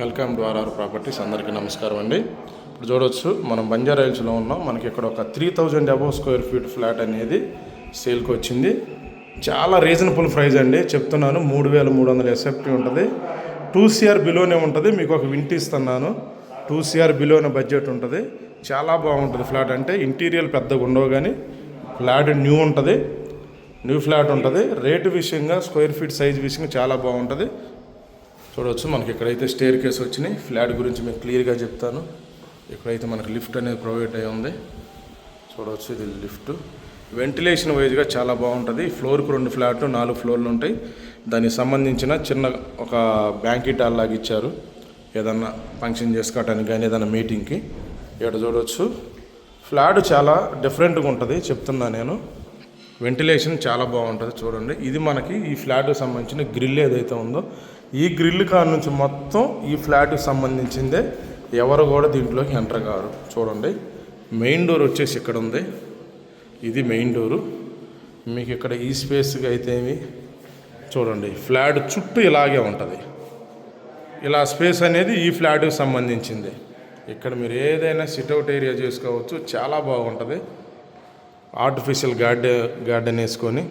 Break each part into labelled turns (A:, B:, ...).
A: Welcome to RR properties. అందరికీ నమస్కారం అండి. ఇప్పుడు చూడవచ్చు మనం బంజారా హిల్స్లో ఉన్నాం. మనకి ఇక్కడ ఒక three thousand above square feet flat అనేది సేల్కి వచ్చింది. చాలా రీజనబుల్ ప్రైస్ అండి. చెప్తున్నాను మూడు వేల మూడు వందల ఎస్ఎఫ్టీ ఉంటుంది. టూ సిఆర్ బిలోనే ఉంటుంది. మీకు ఒక వింటి ఇస్తున్నాను. టూ సిఆర్ బిలోనే బడ్జెట్ ఉంటుంది. చాలా బాగుంటుంది ఫ్లాట్ అంటే. ఇంటీరియర్ పెద్దగా ఉండవు కానీ ఫ్లాట్ న్యూ ఉంటుంది. న్యూ ఫ్లాట్ ఉంటుంది. రేటు విషయంగా స్క్వేర్ ఫీట్ సైజ్ విషయంగా చాలా బాగుంటుంది. చూడవచ్చు. మనకి ఇక్కడైతే స్టేర్ కేస్ వచ్చినాయి ఫ్లాట్ గురించి మీకు క్లియర్గా చెప్తాను. ఇక్కడైతే మనకి లిఫ్ట్ అనేది ప్రొవైడ్ అయి ఉంది చూడవచ్చు ఇది లిఫ్ట్ వెంటిలేషన్ వైజ్గా చాలా బాగుంటుంది. ఫ్లోర్కి రెండు ఫ్లాట్లు నాలుగు ఫ్లోర్లు ఉంటాయి. దానికి సంబంధించిన చిన్న ఒక బ్యాంకెట్ హాల్ లాగా ఇచ్చారు. ఏదన్నా ఫంక్షన్ చేసుకోవటానికి కానీ ఏదైనా మీటింగ్కి ఇక్కడ చూడవచ్చు. ఫ్లాట్ చాలా డిఫరెంట్గా ఉంటుంది చెప్తున్నా నేను. వెంటిలేషన్ చాలా బాగుంటుంది చూడండి. ఇది మనకి ఈ ఫ్లాట్కి సంబంధించిన గ్రిల్ ఏదైతే ఉందో ఈ గ్రిల్ కాడ నుంచి మొత్తం ఈ ఫ్లాట్కి సంబంధించిందే ఎవరు కూడా దీంట్లోకి ఎంటర్ కారు. చూడండి. మెయిన్ డోర్ వచ్చేసి ఇక్కడ ఉంది. ఇది మెయిన్ డోరు. మీకు ఇక్కడ ఈ స్పేస్గా అయితే ఏమి? చూడండి. ఫ్లాట్ చుట్టూ ఇలాగే ఉంటుంది. ఇలా స్పేస్ అనేది ఈ ఫ్లాట్కి సంబంధించింది. ఇక్కడ మీరు ఏదైనా సిట్అవుట్ ఏరియా చేసుకోవచ్చు. చాలా బాగుంటుంది. ఆర్టిఫిషియల్ గార్డెన్ గార్డెన్ వేసుకొని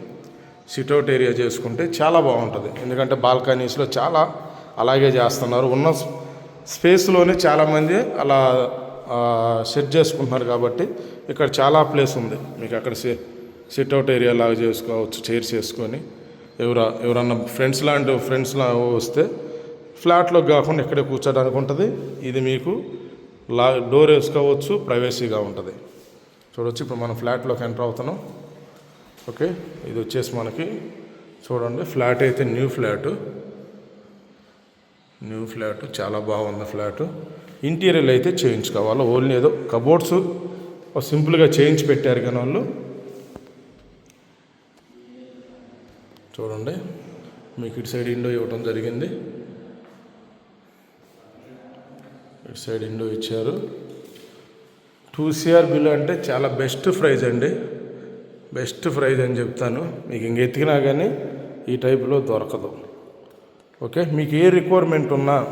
A: సిట్అవుట్ ఏరియా చేసుకుంటే చాలా బాగుంటుంది. ఎందుకంటే బాల్కనీస్లో చాలా అలాగే చేస్తున్నారు. ఉన్న స్పేస్లోనే చాలామంది అలా సెట్ చేసుకుంటున్నారు కాబట్టి ఇక్కడ చాలా ప్లేస్ ఉంది. మీకు అక్కడ సిట్అవుట్ ఏరియా లాగా చేసుకోవచ్చు చైర్స్ వేసుకొని. ఎవర ఎవరన్నా ఫ్రెండ్స్ లాంటి ఫ్రెండ్స్ లా వస్తే ఫ్లాట్లో కాకుండా ఇక్కడే కూర్చోడానికి ఉంటుంది. ఇది మీకు లా డోర్ వేసుకోవచ్చు ప్రైవసీగా ఉంటుంది. చూడొచ్చు. ఇప్పుడు మనం ఫ్లాట్లోకి ఎంటర్ అవుతున్నాం. ఓకే ఇది వచ్చేసి మనకి చూడండి ఫ్లాట్ అయితే న్యూ ఫ్లాట్ న్యూ ఫ్లాట్ చాలా బాగుంది ఫ్లాట్ ఇంటీరియర్ అయితే చేయించుకోవాలి ఓన్లీ ఏదో కబోర్డ్స్ సింపుల్గా చేయించి పెట్టారు కానీ వాళ్ళు. చూడండి మీకు ఇటు సైడ్ విండో ఇవ్వడం జరిగింది. ఇటు సైడ్ విండో ఇచ్చారు. టూ సిఆర్ బిల్ అంటే చాలా బెస్ట్ ప్రైజ్ అండి. బెస్ట్ ప్రైజ్ అని చెప్తాను. మీకు ఇంక ఎతికినా కానీ ఈ టైపులో దొరకదు. ఓకే మీకు ఏ రిక్వైర్మెంట్ ఉన్నా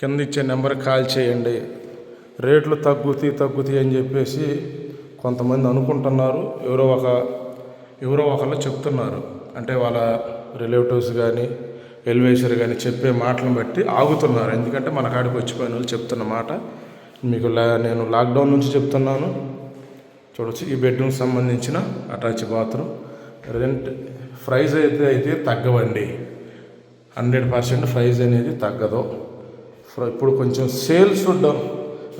A: కింద ఇచ్చే నెంబర్ కాల్ చేయండి. రేట్లు తగ్గుతాయి తగ్గుతాయి అని చెప్పేసి కొంతమంది అనుకుంటున్నారు. ఎవరో ఒక ఎవరో ఒకళ్ళు చెప్తున్నారు. అంటే వాళ్ళ రిలేటివ్స్ కానీ ఎలివేషన్ కానీ చెప్పే మాటలను బట్టి ఆగుతున్నారు. ఎందుకంటే మన కాడికి వచ్చిపోయిన వాళ్ళు చెప్తున్న మాట మీకు లా నేను లాక్డౌన్ నుంచి చెప్తున్నాను. చూడొచ్చు ఈ బెడ్రూమ్ సంబంధించిన అటాచ్ బాత్రూమ్. రెంట్ ప్రైజ్ అయితే అయితే తగ్గవండి. హండ్రెడ్ పర్సెంట్ ప్రైజ్ అనేది తగ్గదు. ఇప్పుడు కొంచెం సేల్స్ డౌన్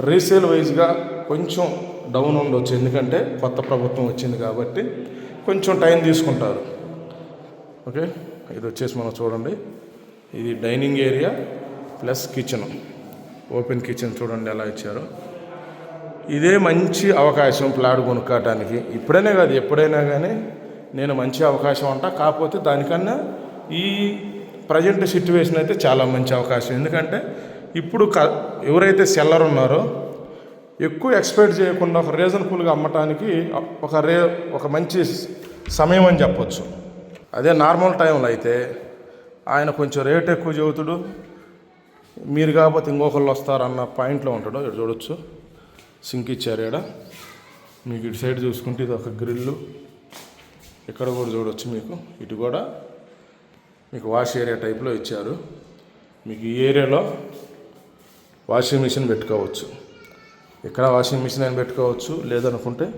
A: రీసేల్ వైజ్గా కొంచెం డౌన్ ఉండొచ్చు. ఎందుకంటే కొత్త ప్రభుత్వం వచ్చింది కాబట్టి కొంచెం టైం తీసుకుంటారు. ఓకే? ఇది వచ్చేసి మనం చూడండి. ఇది dining area plus kitchen. Open kitchen చూడండి ఎలా ఇచ్చారో. ఇదే మంచి అవకాశం ప్లాట్ కొనుక్కోవటానికి. ఇప్పుడైనా కాదు ఎప్పుడైనా కానీ నేను మంచి అవకాశం అంట కాకపోతే దానికన్నా ఈ ప్రజెంట్ సిచ్యువేషన్ అయితే చాలా మంచి అవకాశం. ఎందుకంటే ఇప్పుడు క ఎవరైతే సెల్లర్ ఉన్నారో ఎక్కువ ఎక్స్పెక్ట్ చేయకుండా ఒక రీజనబుల్గా అమ్మటానికి ఒక రే ఒక మంచి సమయం అని చెప్పొచ్చు. అదే నార్మల్ టైంలో అయితే ఆయన కొంచెం రేట్ ఎక్కువ చెబుతుడు మీరు కాకపోతే ఇంకొకళ్ళు వస్తారన్న పాయింట్లో ఉంటాడు. ఇక్కడ చూడొచ్చు. సింక్ ఇచ్చారు ఇక్కడ మీకు ఇటు సైడ్ చూసుకుంటే ఇది ఒక గ్రిల్లు. ఇక్కడ కూడా చూడొచ్చు మీకు. ఇటు కూడా మీకు వాష్ ఏరియా టైప్లో ఇచ్చారు. మీకు ఈ ఏరియాలో వాషింగ్ మిషన్ పెట్టుకోవచ్చు. ఇక్కడ వాషింగ్ మిషన్ అని పెట్టుకోవచ్చు. లేదనుకుంటే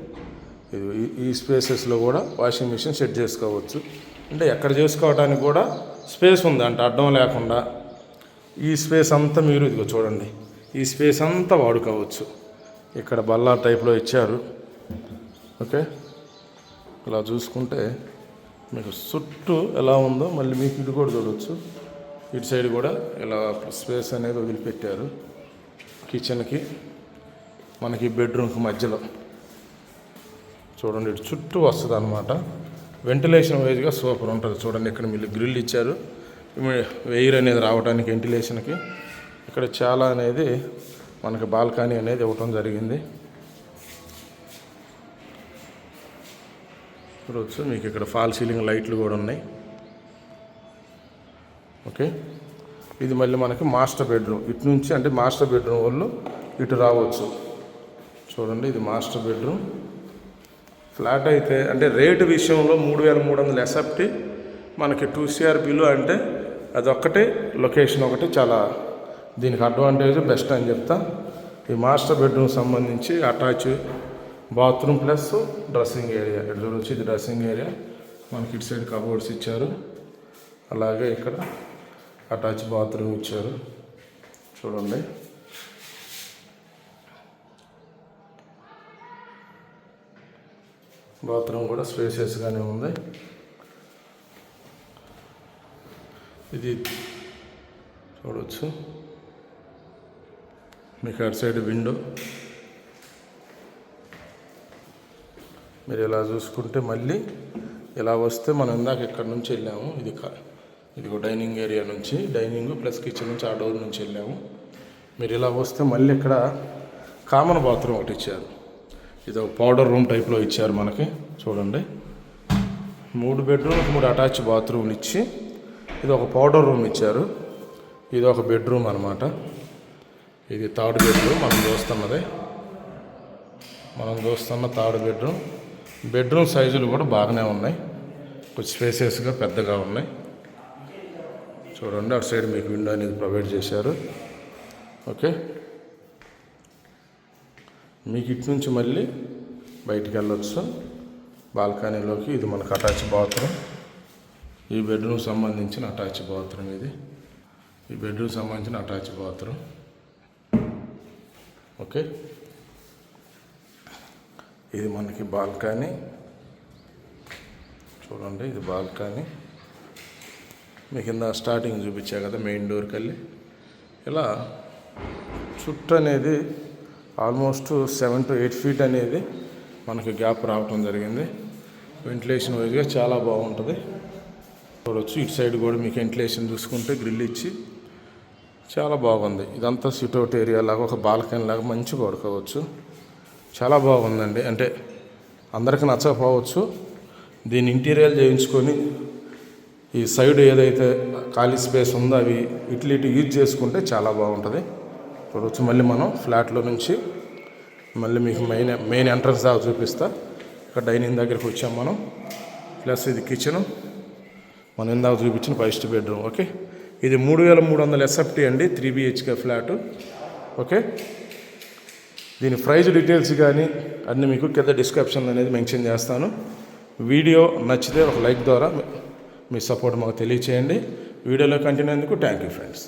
A: ఇది ఈ- ఈ స్పేసెస్లో కూడా వాషింగ్ మిషన్ సెట్ చేసుకోవచ్చు. అంటే ఎక్కడ చేసుకోవడానికి కూడా స్పేస్ ఉంది అంటే. అడ్డం లేకుండా. ఈ స్పేస్ అంతా మీరు ఇదిగో చూడండి. ఈ స్పేస్ అంతా వాడుకోవచ్చు. ఇక్కడ బల్లా టైప్లో ఇచ్చారు. ఓకే? ఇలా చూసుకుంటే మీకు చుట్టూ ఎలా ఉందో మళ్ళీ మీకు ఇటు కూడా చూడవచ్చు ఇటు సైడ్ కూడా ఇలా స్పేస్ అనేది వదిలిపెట్టారు కిచెన్కి. మనకి బెడ్రూమ్కి మధ్యలో. చూడండి ఇటు చుట్టూ వస్తుంది అనమాట వెంటిలేషన్ వైజ్గా సూపర్ ఉంటుంది. చూడండి ఇక్కడ మీరు గ్రిల్ ఇచ్చారు. వెయిర్ అనేది రావడానికి వెంటిలేషన్కి ఇక్కడ చాలా అనేది మనకి బాల్కనీ అనేది ఇవ్వటం జరిగింది. చూడవచ్చు మీకు ఇక్కడ ఫాల్ సీలింగ్ లైట్లు కూడా ఉన్నాయి. ఓకే? ఇది మళ్ళీ మనకి మాస్టర్ బెడ్రూమ్. ఇటు నుంచి అంటే మాస్టర్ బెడ్రూమ్ వాళ్ళు ఇటు రావచ్చు. చూడండి ఇది మాస్టర్ బెడ్రూమ్. ఫ్లాట్ అయితే అంటే రేటు విషయంలో మూడు వేల మూడు వందల ఎస్ఎఫ్టీ. మనకి టూ సిఆర్ అంటే అదొక్కటే లొకేషన్ ఒకటి చాలా దీనికి అడ్వాంటేజ్ బెస్ట్ అని చెప్తా. ఈ మాస్టర్ బెడ్రూమ్ సంబంధించి attach bathroom plus dressing area ఇక్కడ చూడొచ్చు ఇది డ్రెస్సింగ్ ఏరియా మనకి ఇటు సైడ్ కబోర్డ్స్ ఇచ్చారు. అలాగే ఇక్కడ అటాచ్ బాత్రూమ్ ఇచ్చారు. చూడండి. బాత్రూమ్ కూడా స్పేసెస్గానే ఉంది. ఇది చూడవచ్చు మీకు అటు సైడ్ విండో. మీరు ఇలా చూసుకుంటే మళ్ళీ ఇలా వస్తే మనం ఇందాక ఇక్కడ నుంచి వెళ్ళాము? ఇది ఇది ఒక డైనింగ్ ఏరియా నుంచి డైనింగ్ ప్లస్ కిచెన్ నుంచి ఆ డోర్ నుంచి వెళ్ళాము. మీరు ఇలా వస్తే మళ్ళీ ఇక్కడ కామన్ బాత్రూమ్ ఒకటి ఇచ్చారు. ఇది ఒక పౌడర్ రూమ్ టైప్లో ఇచ్చారు మనకి. చూడండి. మూడు బెడ్రూమ్ మూడు అటాచ్ బాత్రూమ్లు ఇచ్చి ఇది ఒక పౌడర్ రూమ్ ఇచ్చారు. ఇది ఒక బెడ్రూమ్ అనమాట ఇది థర్డ్ బెడ్రూమ్ మనం చూస్తున్నది. మనం చూస్తున్న థర్డ్ బెడ్రూమ్ బెడ్రూమ్ సైజులు కూడా బాగానే ఉన్నాయి. కొంచెం స్పేసెస్గా పెద్దగా ఉన్నాయి. చూడండి అటు సైడ్ మీకు విండో అనేది ప్రొవైడ్ చేశారు. ఓకే మీకు ఇటు నుంచి మళ్ళీ బయటికి వెళ్ళొచ్చు. బాల్కనీలోకి ఇది మనకు అటాచ్ బాత్రూమ్ ఈ బెడ్రూమ్ సంబంధించిన అటాచ్ బాత్రూమ్ ఇది. ఈ బెడ్రూమ్ సంబంధించిన అటాచ్ బాత్రూమ్. ఓకే. ఇది మనకి బాల్కనీ. చూడండి ఇది బాల్కనీ. మీ కింద స్టార్టింగ్ చూపించా కదా మెయిన్ డోర్కి వెళ్ళి ఇలా చుట్టూ అనేది almost seven to eight feet అనేది మనకి గ్యాప్ రావటం జరిగింది. వెంటిలేషన్ వైజ్గా చాలా బాగుంటుంది. చూడవచ్చు ఇటు సైడ్ కూడా మీకు వెంటిలేషన్ చూసుకుంటే గ్రిల్ ఇచ్చి చాలా బాగుంది. ఇదంతా సిట్అవుట్ ఏరియా లాగా ఒక బాల్కనీ లాగా మంచిగా పడుకోవచ్చు చాలా బాగుందండి. అంటే అందరికీ నచ్చకపోవచ్చు. దీన్ని ఇంటీరియర్ చేయించుకొని ఈ సైడ్ ఏదైతే ఖాళీ స్పేస్ ఉందో అవి ఇట్లు ఇటు యూజ్ చేసుకుంటే చాలా బాగుంటుంది. చూడవచ్చు మళ్ళీ మనం ఫ్లాట్లో నుంచి మళ్ళీ మీకు మెయిన్ మెయిన్ ఎంట్రన్స్ దాకా చూపిస్తా. ఇక్కడ డైనింగ్ దగ్గరికి వచ్చాం మనం. ప్లస్ ఇది కిచెను. మనం ఇందాక చూపించిన ఫస్ట్ బెడ్రూమ్ ఓకే? ఇది మూడు వేల మూడు వందల ఎస్ఎఫ్టీ అండి త్రీ బిహెచ్కే ఫ్లాట్. ఓకే? దీని ప్రైజ్ డీటెయిల్స్ కానీ అన్నీ మీకు కింద డిస్క్రిప్షన్ అనేది మెన్షన్ చేస్తాను. వీడియో నచ్చితే ఒక లైక్ ద్వారా మీ- సపోర్ట్ మాకు తెలియచేయండి. వీడియోలో కంటిన్యూ అయ్యేందుకు థ్యాంక్ యూ ఫ్రెండ్స్.